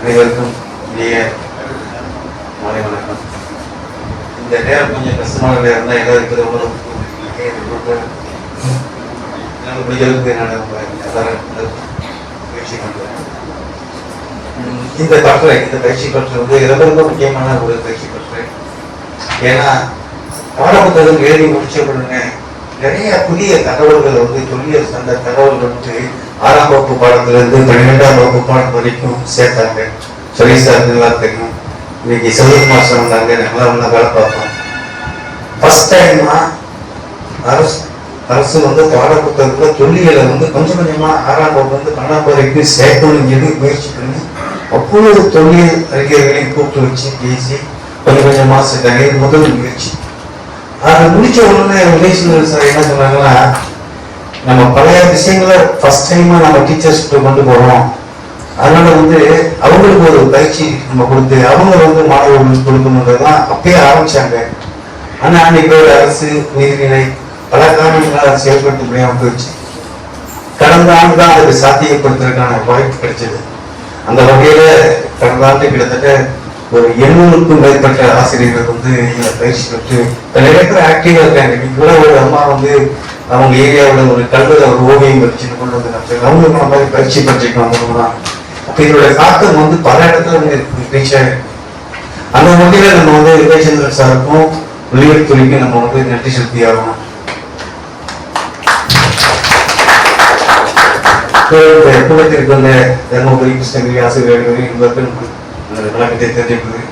அனைவருக்கும் இனிய மாலை வணக்கம். இந்த நேரம் கொஞ்சம் கஷ்டமான நேரம் தான் எல்லாருக்கும் இருக்கிற உணவு எனக்கு நான் எல்லாரும் பண்றேன் இந்த கற்றை இந்த பயிற்சி கற்றை வந்து ரொம்ப ரொம்ப முக்கியமான ஒரு பயிற்சி கற்றை ஏன்னா பாடப்புத்தகம் எழுதி முடிச்ச உடனே நிறைய புதிய தகவல்கள் வந்து தொழில் சார்ந்த தகவல்கள் வந்து ஆறாம் வகுப்பு பாடத்திலிருந்து பன்னிரெண்டாம் வகுப்பு பாடம் வரைக்கும் சேர்த்தாங்க. சொல்லி சார் நல்லா தெரியும் இன்னைக்கு செல்வகுமார் சார் வந்தாங்க நல்லா நல்லா வேலை பார்ப்போம் ஃபர்ஸ்ட் டைமா அரசு அரசு வந்து பாடப்புத்தகத்துல தொல்லியலை வந்து கொஞ்சம் கொஞ்சமா ஆறாம் வகுப்பு வந்து பன்னெண்டாம் வரைக்கும் சேர்க்கணும் சொல்லி முயற்சி பண்ணி அப்பொழுது தொழில் அறிஞர்களையும் கூப்பிட்டு வச்சு பேசி கொஞ்சம் கொஞ்சமாக சேர்த்தாங்க. இது முதல் முயற்சி. அது முடிச்ச உடனே விஜயசுந்தர் சார் என்ன சொன்னாங்கன்னா நம்ம பழைய விஷயங்களை ஃபர்ஸ்ட் டைமா நம்ம டீச்சர்ஸ் கொண்டு போகிறோம் அதனால வந்து அவங்களுக்கு ஒரு பயிற்சி நம்ம கொடுத்து அவங்க வந்து மாணவர்களுக்கு கொடுக்கணுன்றதுதான் அப்பயே ஆரம்பிச்சாங்க. ஆனால் அன்னைக்கு ஒரு அரசு நீதிநிலை பல காரணங்களால் செயல்படுத்த முடியாமல் போயிடுச்சு. கடந்த ஆண்டு தான் அதுக்கு சாத்தியப்படுத்துறதுக்கான வாய்ப்பு கிடைச்சது. அந்த வகையில கடந்த ஆண்டு கிட்டத்தட்ட ஒரு எண்ணூறுக்கும் மேற்பட்ட ஆசிரியர்கள் வந்து இதில் பயிற்சி பெற்று நிறைய பேர் ஆக்டிவாக இருக்காங்க. இன்னைக்கு கூட ஒரு அம்மா வந்து அவங்க ஏரியாவில் ஒரு கல்வியில் ஒரு ஓவியம் வச்சுன்னு கொண்டு வந்து நடத்துறாங்க. அவங்களுக்கு நம்ம மாதிரி பயிற்சி பற்றிக்கு வந்தவங்க அப்ப இதோட தாக்கம் வந்து பல இடத்துல வந்து ரீச் ஆயிருக்கு அந்த வகையில் நம்ம வந்து விவேச்சந்திரன் சாருக்கும் வெளியுறவுத்துறைக்கும் நம்ம வந்து நன்றி செலுத்தி ஆகணும். குளத்திற்கு வந்த தர்மபுரி கிருஷ்ணகிரி ஆசிரியர்கள் என்பதற்கு விளக்கத்தை தெரிஞ்சுக்கிறது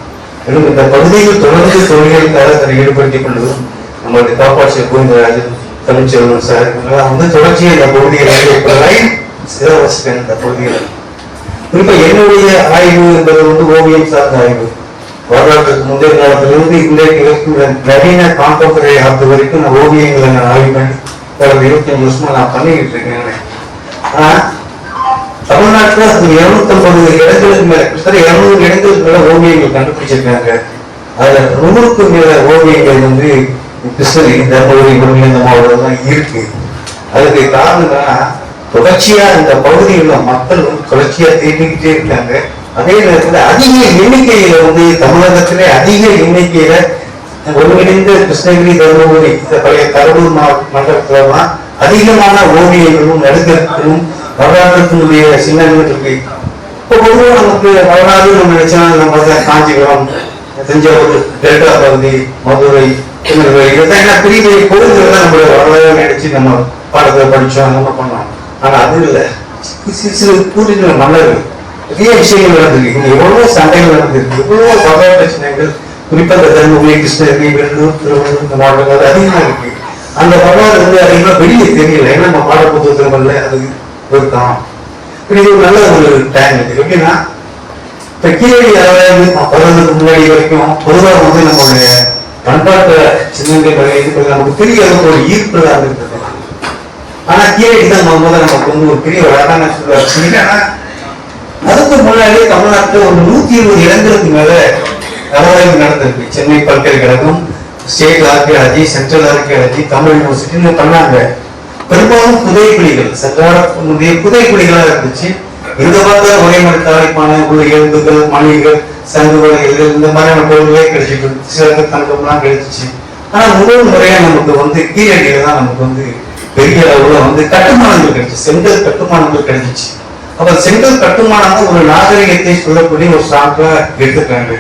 மேலும் இந்த பகுதியில் தொடர்ந்து தொழில்களுக்காக தன்னை ஈடுபடுத்திக் கொண்டதும் நம்மளுடைய காப்பாட்சியர் கோவிந்தராஜன் தமிழ்ச்செல்வன் சார். இவங்கெல்லாம் வந்து தொடர்ச்சியாக இந்த பகுதியில் லைன் சிலபஸ்கள் இந்த பகுதியில் குறிப்பாக என்னுடைய ஆய்வு என்பது வந்து ஓவியம் சார்ந்த ஆய்வு. வரலாற்றுக்கு முந்தைய காலத்திலிருந்து இன்றைக்கு வரைக்கும் நவீன காந்தப்புரை ஆத்து வரைக்கும் நான் ஓவியங்களை நான் ஆய்வு பண்ணி கடந்த இருபத்தி அஞ்சு வருஷமா நான் பண்ணிக்கிட்டு இருக்கேன். ஆனா தமிழ்நாட்டில் இருநூத்தி ஐம்பது இடங்களுக்கு மேல கிட்டத்தட்ட இருநூறு இடங்களுக்கு மேல ஓவியங்கள் கண்டுபிடிச்சிருக்காங்க. அதுல நூறுக்கு மேல ஓவியங்கள் வந்து கிருஷ்ணகிரி தர்மபுரி ஒருங்கிணைந்த மாவட்டம் மாவட்டம்லாம் இருக்கு. அதுக்கு காரணம் தொடர்ச்சியா இந்த பகுதியில் உள்ள மக்கள் தொடர்ச்சியா தேடிக்கிட்டே இருக்காங்க. அதே நேரத்துல அதிக எண்ணிக்கையில வந்து தமிழகத்திலே அதிக எண்ணிக்கையில ஒருங்கிணைந்த கிருஷ்ணகிரி தருமபுரி இந்த பழைய கடலூர் மாவட்ட மண்டலத்துலலாம் அதிகமான ஓவியங்களும் நடுக்கர்களும் வரலாற்றுடைய சின்னங்கள் இருக்கு. இப்போ பொதுவாக நமக்கு வரலாறு நம்ம நினைச்சா நம்ம காஞ்சிபுரம் தஞ்சாவூர் டெல்டா பகுதி மதுரை திருநெல்வேலி என்ன பெரிய பெரிய கோவில்கள் தான் நம்மளுடைய வரலாறு நினைச்சு நம்ம பாடத்தை படிச்சோம் நம்ம பண்ணோம் ஆனா அது இல்லை. சிறு சிறு கூறின மன்னர்கள் நிறைய விஷயங்கள் நடந்திருக்கு. இங்க எவ்வளவு சண்டைகள் நடந்திருக்கு. எவ்வளவு வரலாற்று பிரச்சனைகள். குறிப்பாக இந்த தருமபுரி கிருஷ்ணகிரி வெள்ளூர் திருவள்ளூர் இந்த மாவட்டங்கள் அதிகமா இருக்கு. அந்த வரலாறு வந்து அதிகமா வெளியே தெரியல. ஏன்னா நம்ம பாட புத்தகத்துல அது இருக்கான் இது ஒரு நல்ல ஒரு டைம் இது. எப்படின்னா இப்ப கீழடி அதாவது வருவதற்கு முன்னாடி வரைக்கும் பொதுவாக வந்து நம்மளுடைய பண்பாட்டு சின்னங்கள் வகை இது பண்ணி நமக்கு பெரிய அளவுக்கு ஒரு ஈர்ப்பு தான் ஆனா கீழடி தான் முதல்ல நமக்கு வந்து ஒரு பெரிய ஆனா அதுக்கு முன்னாடியே தமிழ்நாட்டுல ஒரு நூத்தி இருபது இடங்களுக்கு மேல அகழ்வாய்வு நடந்திருக்கு. சென்னை பல்கலைக்கழகம் state archaeology central archaeology Tamil யூனிவர்சிட்டின்னு பண்ணாங்க பெரும்பாலும் புதைக்குழிகள் சென்றாட முந்தைய புதைக்குழிகளா இருந்துச்சு. எங்க பார்த்தா ஒரே மாதிரி உள்ள எலும்புகள் மணிகள் சங்குகள் இது இந்த மாதிரியான பொருள்களே கிடைச்சிட்டு சிறந்த தங்கம்லாம் கிடைச்சிச்சு ஆனா முதல் முறையா நமக்கு வந்து கீழடியில தான் நமக்கு வந்து பெரிய அளவுல வந்து கட்டுமானங்கள் கிடைச்சு. செங்கல் கட்டுமானங்கள் கிடைச்சிச்சு. அப்ப செங்கல் கட்டுமானம் ஒரு நாகரிகத்தை சொல்லக்கூடிய ஒரு சான்றா எடுத்துக்கிறாங்க.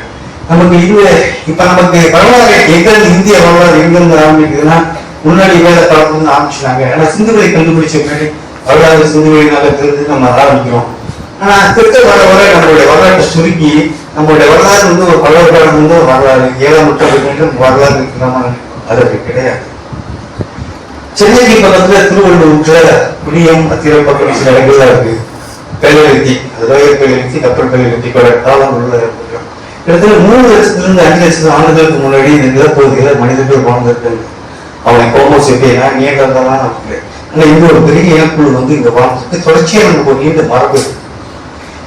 நமக்கு இந்த இப்ப நமக்கு வரலாறு எங்க இந்திய வரலாறு எங்கிருந்து ஆரம்பிக்குதுன்னா முன்னாடி வேலை காலத்துல ஆரம்பிச்சுட்டாங்க. ஆனா சிந்துவெளி கண்டுபிடிச்ச முன்னாடி வரலாறு சிந்துவெளினால இருந்து நம்ம ஆரம்பிக்கிறோம். ஆனா திருத்த வர வர நம்மளுடைய வரலாற்றை சுருக்கி நம்மளுடைய வரலாறு வந்து ஒரு பல்லவர்காலம் வந்து ஒரு வரலாறு ஏழாம் நூற்றாண்டு வரலாறு இருக்கிறோமா அது அப்படி கிடையாது. சென்னைக்கு பக்கத்துல திருவள்ளூர்ல குடியம் அத்திரப்பக்கம் சில இடங்கள்ல இருக்கு. கல்வெழுத்தி அதாவது கல்வெழுத்தி கப்பல் கல்வெழுத்தி பல காலம் உள்ள கிட்டத்தட்ட மூணு லட்சத்துல இருந்து அஞ்சு லட்சம் ஆண்டுகளுக்கு முன்னாடி இந்த நிலப்பகுதியில மனிதர்கள் வாழ்ந்திருக்காங்க அவங்க கோமோ எப்படின்னா நீண்டதெல்லாம் நமக்கு ஆனா இந்த ஒரு பெரிய இனக்குழு வந்து இந்த வாழ்ந்துருக்கு. தொடர்ச்சியா நமக்கு ஒரு நீண்ட மரபு இருக்கு.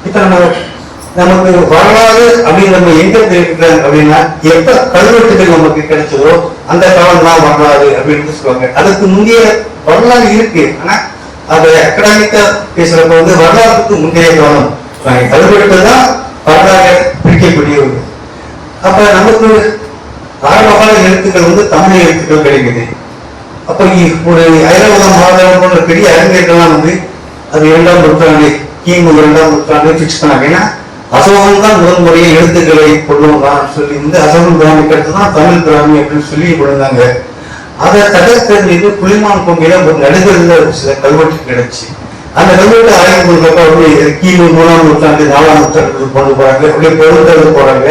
இப்ப நம்ம நமக்கு வரலாறு அப்படின்னு நம்ம எங்க தெரிவிக்கிறோம் அப்படின்னா எப்ப கல்வெட்டுகள் நமக்கு கிடைச்சதோ அந்த காலம் தான் வரலாறு அப்படின்னு சொல்லுவாங்க. அதுக்கு முந்தைய வரலாறு இருக்கு. ஆனா அதை அகடாமிக்கா பேசுறப்ப வந்து வரலாறுக்கு முந்தைய காலம். கல்வெட்டு தான் பரவாக ஒரு அப்ப நமக்கு ஆரம்பகால எழுத்துக்கள் வந்து தமிழ் எழுத்துக்கள் கிடைக்குது. அப்ப ஒரு ஐராவதம் மாதம் போன்ற பெரிய அறிஞர்கள்லாம் வந்து அது இரண்டாம் நூற்றாண்டு கிமு இரண்டாம் நூற்றாண்டு பிக்ஸ் பண்ணாங்க. ஏன்னா அசோகன் தான் முதல் முறையை எழுத்துக்களை கொள்ளுவான் சொல்லி இந்த அசோகன் பிராமிக்கு அடுத்து தான் தமிழ் பிராமி அப்படின்னு சொல்லி கொடுத்தாங்க. அதை தகர்த்தறிஞ்சு புலிமான் கொம்பியில ஒரு நடுகல்ல ஒரு சில கல்வெட்டு கிடைச்சு அந்த கல்வெட்டு ஆய்வு பண்ணப்ப அப்படியே கிமு மூணாம் நூற்றாண்டு நாலாம் நூற்றாண்டு கொண்டு போறாங்க. அப்படியே பொருட்கள் போறாங்க.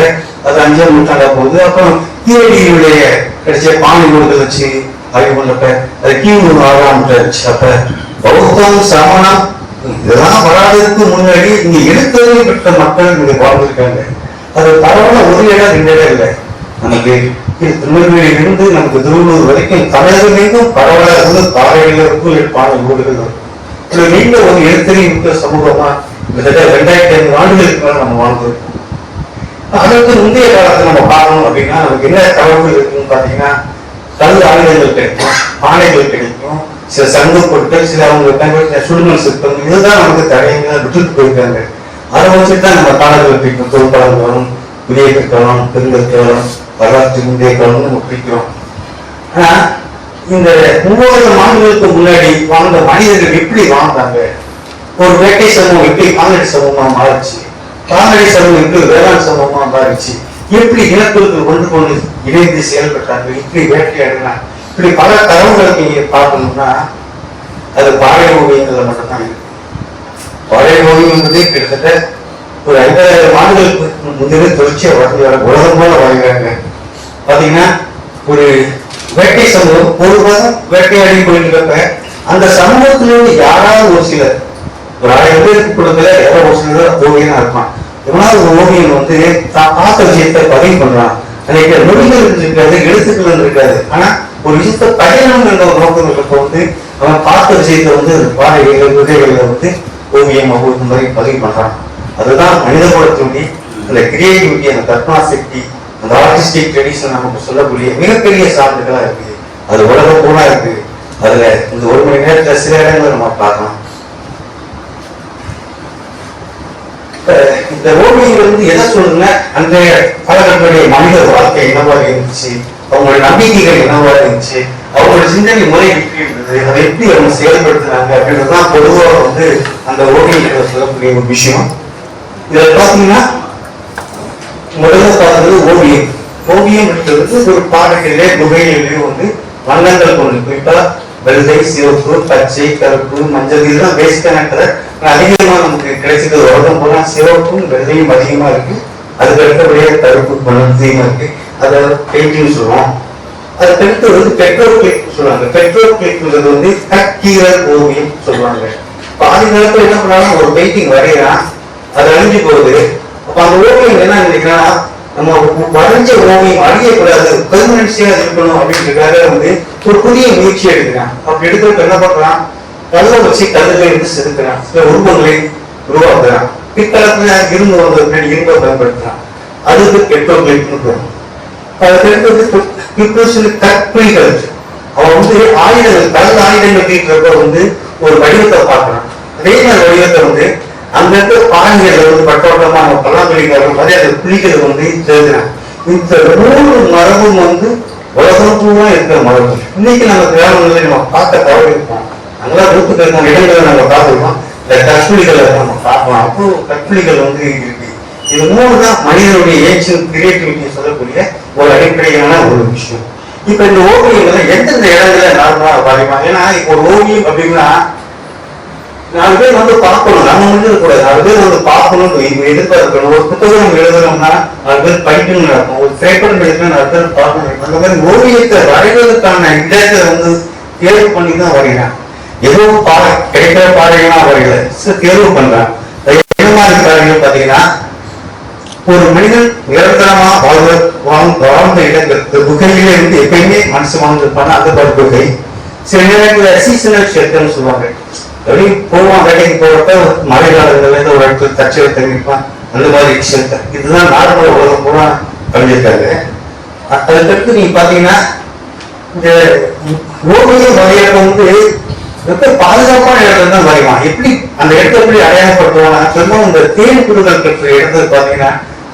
அது அஞ்சாம் நூற்றாண்டா போகுது. அப்புறம் கீழடியுடைய கிடைச்ச பாணி நூல்கள் வச்சு ஆய்வு பண்ணப்ப அது கிமு ஆறாம் நூற்றாண்டு அப்ப பௌத்தம் சமணம் இதெல்லாம் வராததுக்கு முன்னாடி இங்க எழுத்தறிவு பெற்ற மக்கள் இங்க வாழ்ந்திருக்காங்க. அது பரவாயில்ல ஒரு இடம் ரெண்டு இடம் இல்லை. நமக்கு திருநெல்வேலியிலிருந்து நமக்கு திருவள்ளூர் வரைக்கும் தமிழகம் பரவாயில்ல இருந்து காரையில இருக்கும் எழுப்பான ஊர்கள் இருக்கும். நீங்க ஒரு எழுத்தறிவு மிக்க சமூகமா கிட்டத்தட்ட ரெண்டாயிரத்தி ஐநூறு ஆண்டுகளுக்கு மேல நம்ம வாழ்ந்திருக்கோம் அதற்கு முந்தைய காலத்தை நம்ம பார்க்கணும் அப்படின்னா நமக்கு என்ன தகவல்கள் இருக்குன்னு பாத்தீங்கன்னா கல் ஆயுதங்கள் கிடைக்கும் பானைகள் கிடைக்கும். சில சங்க பொருட்கள் சில அவங்க பயன்படுத்தின சுடுமல் சிற்பம் இதுதான் நமக்கு தடையங்க விட்டுட்டு போயிருக்காங்க. அதை வச்சுட்டு தான் நம்ம காலங்கள் பிடிக்கும் தொல்காலம் புதிய கற்காலம் பெருங்கற்காலம் வரலாற்று முந்தைய காலம் நம்ம பிடிக்கிறோம் ஆனா இந்த மூவாயிரம் ஆண்டுகளுக்கு முன்னாடி வாழ்ந்த மனிதர்கள் எப்படி வாழ்ந்தாங்க? ஒரு வேட்டை சமூகம் எப்படி கால்நடை சமூகமா மாறுச்சு? கால்நடை சமூகம் எப்படி வேளாண் சமூகமா மாறிச்சு? எப்படி இனக்குழுக்கள் கொண்டு கொண்டு இணைந்து செயல்பட்டாங்க? இப்படி வேட்டையாடினாங்க. இப்படி பல தரவுகளை நீங்க பார்க்கணும்னா அது பாறை ஓவியங்கள்ல மட்டும்தான் இருக்கு. பாறை ஓவியம் கிட்டத்தட்ட ஒரு ஐம்பதாயிரம் ஆண்டுகளுக்கு முந்தைய தொடர்ச்சியா வாழ்ந்து வர உலகம் போல வாழ்கிறாங்க. பாத்தீங்கன்னா ஒரு வேட்டை சமூகம் ஒரு மாதம் வேட்டையாடி போயிருக்கப்ப அந்த சமூகத்திலிருந்து யாராவது ஒரு சிலர் ஒரு ஆயிரம் பேருக்கு கொடுக்கல யாரோ ஒரு சிலர் ஓவியனா இருப்பான். எவனாவது ஒரு ஓவியன் வந்து தான் பார்த்த விஷயத்தை பதிவு பண்றான். அன்னைக்கு மொழிகள் இருக்காது எழுத்துக்கள் இருக்காது ஆனா ஒரு விஷயத்த பயணம் என்ற ஒரு நோக்கம் வந்து அவன் பார்த்த விஷயத்தை வந்து பாடகைகள் பாறைகள் விதைகளை வந்து ஓவியம் இந்த மாதிரி பதிவு பண்றாங்க அதுதான் மனித குலத்தினுடைய அந்த கிரியேட்டிவிட்டி அந்த கற்பனா சக்தி அந்த ஆர்டிஸ்டிக் ட்ரெடிஷன் நமக்கு சொல்லக்கூடிய மிகப்பெரிய சான்றுகளா இருக்குது. அது உலகம் பூரா இருக்கு அதுல இந்த ஒரு மணி நேரத்துல சில இடங்களை நம்ம பார்க்கலாம். இப்ப இந்த ஓவியங்கள் வந்து எதை சொல்லுங்க அன்றைய காலகட்டத்துடைய மனித வாழ்க்கை என்னவாக இருந்துச்சு? அவங்களோட நம்பிக்கைகள் என்னவா இருந்துச்சு? அவங்களோட சிந்தனை முறை எப்படி இருந்தது? அதை எப்படி அவங்க செயல்படுத்துனாங்க அப்படின்றதுதான் பொதுவாக வந்து அந்த ஓவியங்களை சொல்லக்கூடிய ஒரு விஷயம். இதில் பார்த்தீங்கன்னா முதல்ல பார்த்தது ஓவியம். ஓவியம் என்பது ஒரு பாடலிலே குகையிலே வந்து வண்ணங்கள் கொண்டு குறிப்பா வெள்ளை சிவப்பு பச்சை கருப்பு மஞ்சள் இதெல்லாம் பேசிக்கான கலர் அதிகமா நமக்கு கிடைச்சது உலகம் போனால் சிவப்பும் வெள்ளையும் அதிகமா இருக்கு. அதுக்கு அடுத்தபடியாக கருப்பு பணம் இருக்கு. அதை பெயிண்டிங் சொல்லுவோம். அது அடுத்து வந்து பெட்ரோல் கிளிக் சொல்லுவாங்க. பெட்ரோல் கிளிக்ங்கிறது வந்து கக்கீரல் ஓவியம் சொல்லுவாங்க. பாதி நேரத்தில் என்ன பண்ணாலும் ஒரு பெயிண்டிங் வரைகிறான் அது அழிஞ்சு போகுது. அப்போ அந்த ஓவியம் என்ன நினைக்கிறான் நம்ம வரைஞ்ச ஓவியம் அழியக்கூடாது பெர்மனன்சியாக இருக்கணும் அப்படின்றதுக்காக வந்து ஒரு புதிய முயற்சி எடுக்கிறான். அப்படி எடுக்கிறப்ப என்ன பண்றான் கல்லை வச்சு கல்லுல இருந்து செதுக்கிறான். சில உருவங்களை உருவாக்குறான். பிற்காலத்துல இரும்பு வந்த பின்னாடி இரும்பை பயன்படுத்துறான். அதுக்கு பெட்ரோல் கிளிக்னு பல அதுக்கடுத்தது பிரிப்பரேஷன் கற்பிணிகள் அவன் வந்து ஆயுதங்கள் கடல் ஆயுதங்கள் தீட்டுறப்ப வந்து ஒரு வடிவத்தை பார்க்கறான் அதே மாதிரி வடிவத்தை வந்து அங்க இருக்க பாறைகள் வந்து பட்டோட்டமா நம்ம பல்லாங்குழிக்கார மாதிரி அந்த புலிகள் வந்து எழுதுறான் இந்த மூணு மரபும் வந்து உலகம் பூரா இருக்கிற மரபு. இன்னைக்கு நம்ம கிராமங்களில் நம்ம பார்க்க தவறு நல்லா அங்கெல்லாம் நூற்றுக்கணக்கான இடங்களை நம்ம பார்த்துருக்கோம். இந்த கற்புலிகளை நம்ம பார்க்கலாம் அப்போ கற்புலிகள் வந்து இருக்கு. இது மூணு தான் மனிதனுடைய ஏன்ஷியன் கிரியேட்டிவிட்டி சொல்லக்கூடிய ஒரு அடிப்படையான ஒரு விஷயம். இப்ப இந்த ஓவியங்களை எந்தெந்த இடத்துல நார்மலா வரைவாங்க ஏன்னா இப்போ ஒரு ஓவியம் அப்படின்னா நாலு பேர் வந்து பார்க்கணும். நம்ம முடிஞ்சது கூடாது. நாலு பேர் வந்து பார்க்கணும். எதிர்பார்க்கணும் ஒரு புத்தகம் எழுதணும்னா நாலு பேர் படிக்கணும் நடக்கும் ஒரு திரைப்படம் எழுதணும் நாலு பேர் பார்க்கணும். அந்த மாதிரி ஓவியத்தை வரைவதற்கான இடத்தை வந்து தேர்வு பண்ணி தான் வரைகிறான் ஏதோ பாறை கிடைக்கிற பாறைகள்லாம் வரையல. தேர்வு பண்றான் என்ன மாதிரி பாறைகள் பாத்தீங்கன்னா ஒரு மனிதன் நிரந்தரமா வாழ்ந்த வாழ்ந்த வாழ்ந்த இடங்கள் இந்த குகையில இருந்து எப்பயுமே மனசு வாழ்ந்துருப்பாங்க அந்த மாதிரி குகை. சில நேரங்களில் சீசனல் ஷெல்டர்னு சொல்லுவாங்க. அப்படி போவான் வேலைக்கு போறப்ப மழை காலங்கள்ல இருந்து ஒரு இடத்துல தச்சு தங்கிருப்பான் அந்த மாதிரி ஷெல்டர் இதுதான் நார்மல் உலகம் பூரா கழிஞ்சிருக்காங்க. அதுக்கடுத்து நீங்க பாத்தீங்கன்னா இந்த ஓவியம் வகையாக வந்து ரொம்ப பாதுகாப்பான இடத்துல தான் வரைவான். எப்படி அந்த இடத்தை எப்படி அடையாளப்படுத்துவாங்க பெரும்பாலும் இந்த தேன் குழுக்கள் கட்டுற இடத்துல பாத்தீங்கன்னா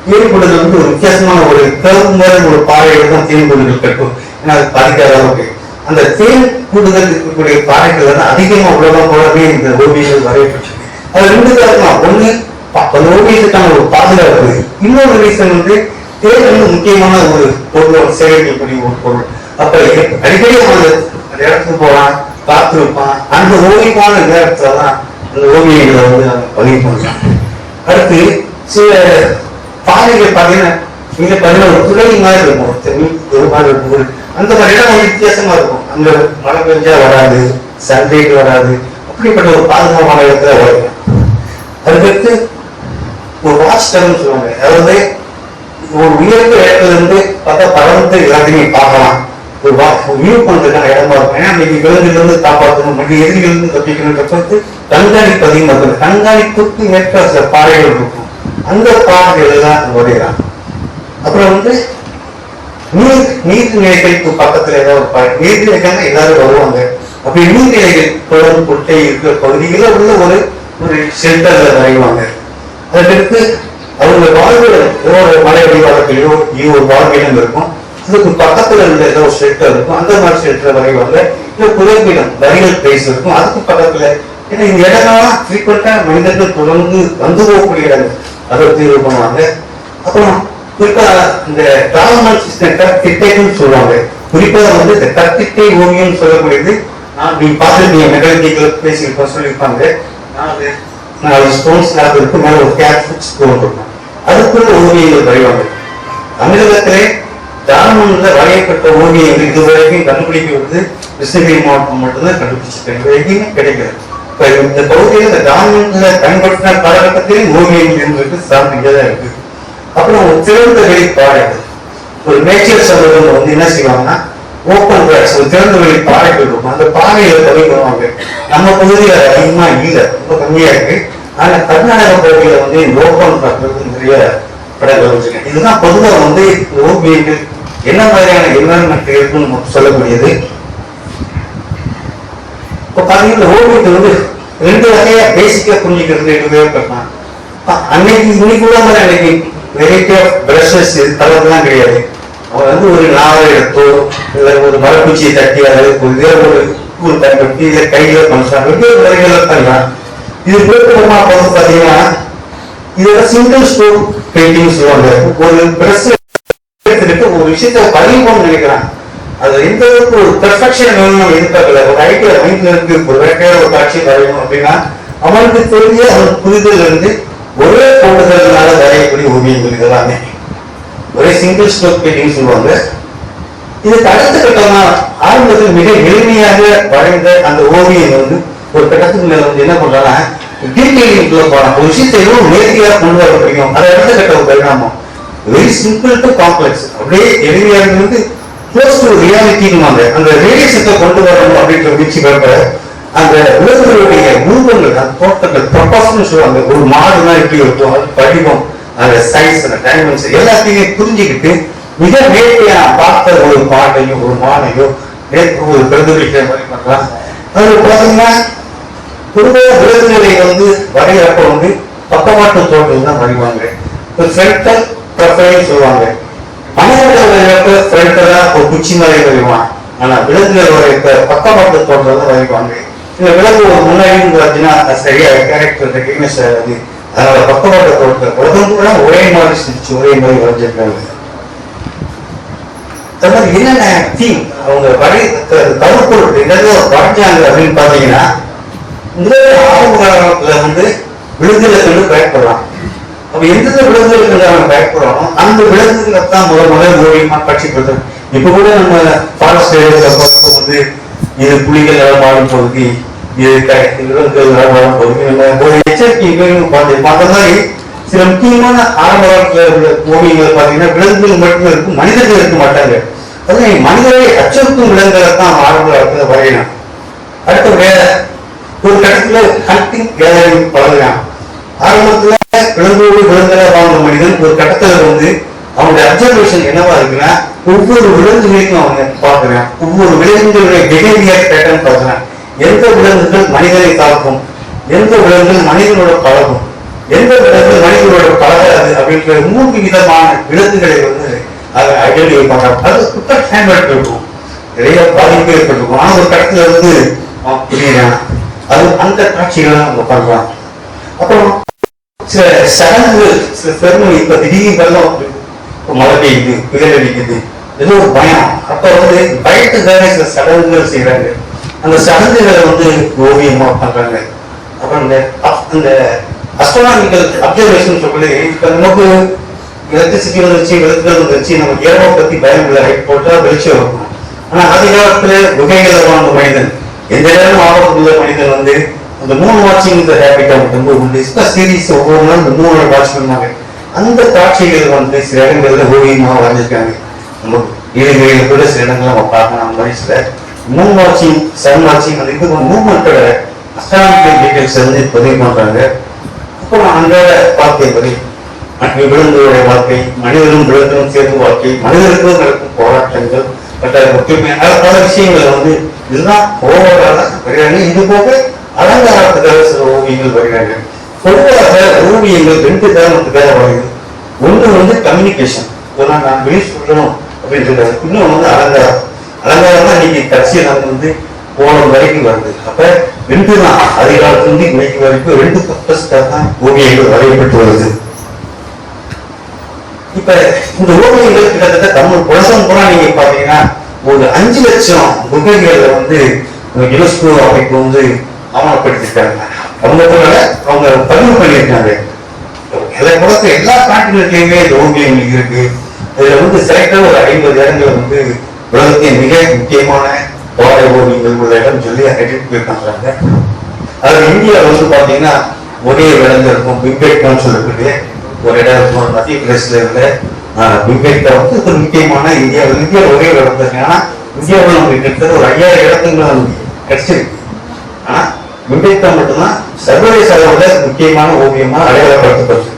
தேன் வந்து ஒரு வித்தியாசமான ஒரு கருவு ஒரு பாறைகள் தான் தேன் கூடுதல் கட்டும். ஏன்னா அது பாதிக்காத அளவுக்கு. அந்த தேன் கூடுதல் இருக்கக்கூடிய பாறைகள் வந்து அதிகமா உலகம் போலவே இந்த ஓவியங்கள் வரையப்பட்டு அது ரெண்டு காரணம் ஒண்ணு அந்த ஓவியத்துக்கான ஒரு பாதுகாப்பு இன்னொரு ரீசன் வந்து தேன் வந்து முக்கியமான ஒரு பொருள் கூடிய ஒரு பொருள். அப்ப அடிக்கடி அவங்க அந்த இடத்துக்கு போறான் காத்திருப்பான் அந்த ஓவியமான நேரத்துல தான் அந்த ஓவியங்களை வந்து அவன் பதிவு பண்ணலாம். அடுத்து சில பாறைகள் பார்த்தீங்கன்னா இங்க பதினோரு துளை மாதிரி இருக்கும். ஒரு மாதிரி இருக்கும். ஒரு- அந்த மாதிரி இடம் வித்தியாசமா இருக்கும். அங்க மழை பெஞ்சா வராது சண்டைக்கு வராது. அப்படிப்பட்ட ஒரு பாதுகாப்பான இடத்துல வரும் அதுக்கடுத்து ஒரு வாட்ச் சொல்லுவாங்க. அதாவது ஒரு உயர்ந்த இடத்துல இருந்து பார்த்தா பறந்து எல்லாத்தையுமே பார்க்கலாம். ஒரு வா வியூ பண்றதுக்கான இடமா இருக்கும். ஏன்னா இன்னைக்கு விலங்குல இருந்து காப்பாற்றணும் மற்ற எதிரிலிருந்து தப்பிக்கணும் தப்பிக்கணுன்றப்ப கண்காணிப்பு அதிகமாக இருக்கும் கண்காணிப்புக்கு ஏற்ற சில பாறைகள் இருக்கும். அந்த பாடல்கள் எல்லாம் வரையலாம் அப்புறம் வந்து நீர் நீர்நிலைகளுக்கு பக்கத்துல ஏதாவது ஒரு எல்லாரும் வருவாங்க. அப்படி நீர்நிலைகள் குளம் குட்டை இருக்கிற பகுதிகளில் உள்ள ஒரு ஒரு ஷெல்டர்ல வரைவாங்க அதற்கு அவங்க வாழ்விடம் ஏதோ ஒரு மலை அடிவாரத்திலேயோ இது ஒரு வாழ்விடம் இருக்கும். அதுக்கு பக்கத்துல இருந்த ஏதோ ஒரு ஷெல்டர் இருக்கும். அந்த மாதிரி ஷெல்டர் வரைவாங்க இல்ல புதைப்பிடம் வரிகள் பிளேஸ் இருக்கும். அதுக்கு பக்கத்துல ஏன்னா இந்த இடம்லாம் ஃப்ரீக்வெண்டா மனிதர்கள் தொடர்ந்து வந்து போகக்கூடிய இடங்கள் அதை தீர்வு பண்ணுவாங்க அப்புறம் குறிப்பா இந்த டிராவல் சிஸ்டம் சொல்லுவாங்க. குறிப்பா வந்து இந்த கத்திட்டை ஓவியம் சொல்லக்கூடியது. நான் நீங்க பார்த்துருக்கீங்க மெக்கானிக்கல் பேசியிருப்போம் சொல்லியிருப்பாங்க. நான் அது ஸ்டோன்ஸ் லேப் இருக்கு மேலே ஒரு கேட் ஃபுட் ஸ்டோன் இருக்கும் அதுக்குள்ள ஓவியங்கள் வரைவாங்க. தமிழகத்திலே ஜார்மன்ல வரையப்பட்ட ஓவியங்கள் இதுவரைக்கும் கண்டுபிடிக்கிறது கிருஷ்ணகிரி மாவட்டம் மட்டும்தான் கண்டுபிடிச்சிருக்காங்க இது எங்கேயுமே இந்த பகுதியில் இந்த ஜார்மன்ல பயன்படுத்தின காலகட்டத்தில் ஓவியங்கள் என்பது சார்ந்து தான் இருக்கு. அப்புறம் ஒரு திறந்த வெளி பாறைகள் ஒரு நேச்சர் சமூகம் வந்து என்ன செய்வாங்கன்னா ஓப்பன் கிராஸ் ஒரு திறந்த வெளி பாறைகள் இருக்கும். அந்த பாறையில பதிவு நம்ம பகுதியில் அது அதிகமா இல்லை. ரொம்ப கம்மியா இருக்கு. ஆனா கர்நாடக பகுதியில வந்து ஓப்பன் பார்க்கறது நிறைய படங்கள் வச்சிருக்கேன் இதுதான் பொதுவாக வந்து ஓவியங்கள் என்ன மாதிரியான என்வரன்மெண்ட் இருக்குன்னு நமக்கு சொல்லக்கூடியது. பார்த்தீங்கன்னா ஓவியத்தை வந்து ரெண்டு வகையா பேசிக்கா புரிஞ்சுக்கிறது ரெண்டு பேர் அன்னைக்கு இன்னைக்கு மாதிரி அன்னைக்கு வெரைட்டி ஆஃப் பிரஷஸ் கலர்லாம் கிடையாது. அவர் வந்து ஒரு நாவல் எடுத்தோ இல்லை ஒரு மரப்பூச்சியை தட்டி அதாவது ஒரு இதே ஒரு கூழ் பயன்படுத்தி இதை கையில பண்ணுறாங்க வெவ்வேறு முறைகளை பண்ணலாம். இது பேருமா பார்த்து பாத்தீங்கன்னா இதோட சிங்கிள் ஸ்டோர் பெயிண்டிங் சொல்லுவாங்க ஒரு பிரஸ் எடுத்துட்டு ஒரு விஷயத்தை பதிவு பண்ண நினைக்கிறான் அது எந்த அளவுக்கு ஒரு பெர்ஃபெக்ஷன் வேணும் நம்ம எதிர்பார்க்கல. ஒரு ஐடியா மைண்ட்ல இருக்கு ஒரு வேட்டையோட ஒரு காட்சி வரையணும் அப்படின்னா அவனுக்கு தெரிய அவன் புரிதல் இருந்து ஒரே போடுதல்னால வரையக்கூடிய ஓவியங்கள் இதெல்லாமே ஒரே சிங்கிள் ஸ்டோக் பெயிண்டிங் சொல்லுவாங்க. இது அடுத்த கட்டமா ஆரம்பத்தில் மிக எளிமையாக வரைந்த அந்த ஓவியம் வந்து ஒரு கட்டத்துக்கு மேல வந்து என்ன பண்றாங்கன்னா டீட்டெயிலிங்குள்ள போறான். ஒரு விஷயத்தை எவ்வளவு நேர்த்தியாக கொண்டு வர முடியும்? அதை அடுத்த கட்ட ஒரு பரிணாமம் வெரி சிம்பிள் டு காம்ப்ளெக்ஸ் அப்படியே எளிமையாக இருந்து க்ளோஸ் டு ரியாலிட்டின்னு அந்த ரேடியேஷத்தை கொண்டு வரணும் அப்படின்ற முயற்சி வரப்ப அந்த விலங்குகளுடைய உருவங்கள் அந்த தோட்டங்கள் ப்ரொபோஷன் சொல்லுவாங்க ஒரு மாடுனா எப்படி இருக்கும் அது படிவம் அந்த சைஸ் அந்த டைமென்ஷன் எல்லாத்தையுமே புரிஞ்சுக்கிட்டு மிக நேர்த்தியா பார்த்த ஒரு பாட்டையும் ஒரு மானையோ ஒரு பிரதிபலிக்கிற மாதிரி பண்ணலாம். அது பார்த்தீங்கன்னா பொதுவாக விலங்குகளை வந்து வரையறப்ப வந்து பக்கவாட்டு தோட்டம் தான் வரைவாங்க. இப்போ ஃப்ரண்டல் ப்ரொஃபைல் சொல்லுவாங்க. மனிதர்கள் வரைகிறப்ப ஃப்ரண்டலா ஒரு குச்சி மாதிரி வரைவான் ஆனா விலங்குகள் வரையப்ப பக்கவாட்டு தோட்டம் தான் வரைவாங்க இந்த விலங்கு ஒரு முன்னாடி பார்த்தீங்கன்னா சரியா கேரக்டர் ரெக்கக்னைஸ் ஆகாது. அதனால பக்கவாட்டு தோட்டம் உலகம் கூட ஒரே மாதிரி செஞ்சு ஒரே மாதிரி வரைஞ்சிருக்காங்க. அது மாதிரி என்னென்ன தீம் அவங்க வரை கருப்பொருள் என்னதோ வரைஞ்சாங்க அப்படின்னு பார்த்தீங்கன்னா முதல் ஆரம்ப காலத்துல வந்து விலங்குகளை கண்டு பயப்படுறான் அப்ப எந்தெந்த விலங்குகளுக்கு நம்ம அவன் அந்த விலங்குகளை தான் முதல் முதல் ஓவியமாக காட்சிப்படுத்தும் இப்ப கூட நம்ம ஃபாரஸ்ட் பார்க்கும்போது போறப்ப வந்து இது புலிகள் நடமாடும் பகுதி இது க- விலங்குகள் நடமாடும் பகுதி ஒரு எச்சரிக்கை பார்த்து பார்த்த மாதிரி சில முக்கியமான ஆரம்ப காலத்துல உள்ள ஓவியங்கள் பார்த்தீங்கன்னா விலங்குகள் மட்டுமே இருக்கும் மனிதர்கள் இருக்க மாட்டாங்க. அது மனிதரை அச்சுறுத்தும் விலங்குகளை தான் ஆரம்ப காலத்துல வரையணும். அடுத்து வேற ஒரு கட்டத்துல ஹண்டிங் கேதரிங் பழகிறான் ஆரம்பத்துல விலங்கோடு விலங்குகளை வாழ்ந்த மனிதன் ஒரு கட்டத்துல வந்து அவனுடைய அப்சர்வேஷன் என்னவா இருக்குன்னா ஒவ்வொரு விலங்குகளையும் அவங்க பார்க்கறான். ஒவ்வொரு விலங்குகளுடைய பிஹேவியர் பேட்டர்ன் பார்க்கறான். எந்த விலங்குகள் மனிதனை தாக்கும்? எந்த விலங்குகள் மனிதனோட பழகும்? எந்த விலங்குகள் மனிதனோட பழகாது அப்படின்ற மூன்று விதமான விலங்குகளை வந்து அதை ஐடென்டிஃபை பண்றாங்க அது குட்ட ஹேண்ட்பேக் இருக்கும். நிறைய பாதிப்பு ஏற்பட்டிருக்கும். ஆனா ஒரு கட்டத்துல வந்து அவன் புரியலாம் அது அந்த காட்சிகளை நம்ம பண்றாங்க அப்புறம் சில சடங்குகள் சில பெருமை இப்ப திடீர்னு வெள்ளம் மழை பெய்யுது புயல் அடிக்குது ஏதோ ஒரு பயம். அப்ப வந்து பயத்துக்காக சில சடங்குகள் செய்யறாங்க அந்த சடங்குகளை வந்து ஓவியமா பண்றாங்க. அப்புறம் இந்த அந்த அஸ்ட்ரானாமிக்கல் அப்சர்வேஷன் சொல்லி இப்ப நமக்கு எலக்ட்ரிசிட்டி வந்துருச்சு விளக்குகள் வந்துருச்சு நம்ம இரவை பத்தி பயம் இல்லை லைட் போட்டா வெளிச்சம் இருக்கும். ஆனா ஆதி காலத்துல வாழ்ந்த மனிதன் எந்த நேரம் ஆபத்துள்ள மனிதன் வந்து அந்த மூணு வாட்சிங் இந்த ஹேபிட் ரொம்ப உண்டு. இப்போ சீரீஸ் ஒவ்வொரு நாள் இந்த மூணு வாட்ச் பண்ணுவாங்க அந்த காட்சிகள் வந்து சில இடங்கள்ல ஓவியமாக வரைஞ்சிருக்காங்க. நம்ம இளைஞர்கள் கூட சில இடங்கள் நம்ம பார்க்கணும் அந்த வயசுல மூணு வாட்சிங் சன் வாட்சிங் அந்த இது மூவ்மெண்ட்டோட அஸ்ட்ரானமிக்கல் டீட்டெயில்ஸ் வந்து பதிவு பண்றாங்க. அப்புறம் அன்றாட வாழ்க்கை படி மற்ற விலங்குகளுடைய வாழ்க்கை மனிதனும் விலங்குகளும் சேர்ந்து வாழ்க்கை மனிதர்களுக்கும் நடக்கும் போராட்டங்கள் பட்ட ஒற்றுமை பல விஷயங்கள் வந்து இதுதான் போராட்டம் வருகிறாங்க இது போக அலங்காரத்துக்காக சில ஓவியங்கள் வருகிறாங்க. பொதுவாக ஓவியங்கள் ரெண்டு காரணத்துக்காக வருது ஒன்று வந்து கம்யூனிகேஷன் இதெல்லாம் நான் வெளியே சொல்லணும் அப்படின்றது இன்னும் வந்து அலங்காரம். அலங்காரம் தான் இன்னைக்கு கட்சியை நம்ம வந்து போன வரைக்கும் வருது. அப்ப ரெண்டு தான் அதிகாலத்துலேருந்து இன்னைக்கு வரைக்கும் ரெண்டு பர்பஸ்க்காக தான் ஓவியங்கள் வரையப்பட்டு வருது. இப்ப இந்த ஓவியங்கள் கிட்டத்தட்ட தமிழ் புலசம் கூட நீங்க பாத்தீங்கன்னா ஒரு அஞ்சு லட்சம் குகைகளை வந்து யுனெஸ்கோ அமைப்பு வந்து ஆவணப்படுத்திருக்காங்க அவங்க கூட அவங்க பதிவு பண்ணியிருக்காங்க. இதை உலகத்துல எல்லா காண்டினென்ட்லயுமே இந்த ஓவியங்கள் இருக்கு. இதுல வந்து செலக்டா ஒரு ஐம்பது இடங்கள் வந்து உலகத்தின் மிக முக்கியமான பாறை ஓவியங்கள் உள்ள இடம் சொல்லி ஐடென்டிஃபை பண்றாங்க அது இந்தியா வந்து பாத்தீங்கன்னா ஒரே விலங்கு இருக்கும். பிம்பேட்கான்னு சொல்லக்கூடிய ஒரு இடம் இருக்கும். மத்திய பிரதேசத்துல இருந்த பிம்பேட்கா வந்து ஒரு முக்கியமான இந்தியாவில் இந்தியா ஒரே விலங்கு இடத்துல இருக்கு இந்தியாவில் நமக்கு கிட்டத்தட்ட ஒரு ஐயாயிரம் இடத்துக்கு நமக்கு கிடைச்சிருக்கு. ஆனா பிம்பேட்கா மட்டும்தான் சர்வதேச அளவில் முக்கியமான ஓவியமா அடையாளப்படுத்தப்பட்டிருக்கு.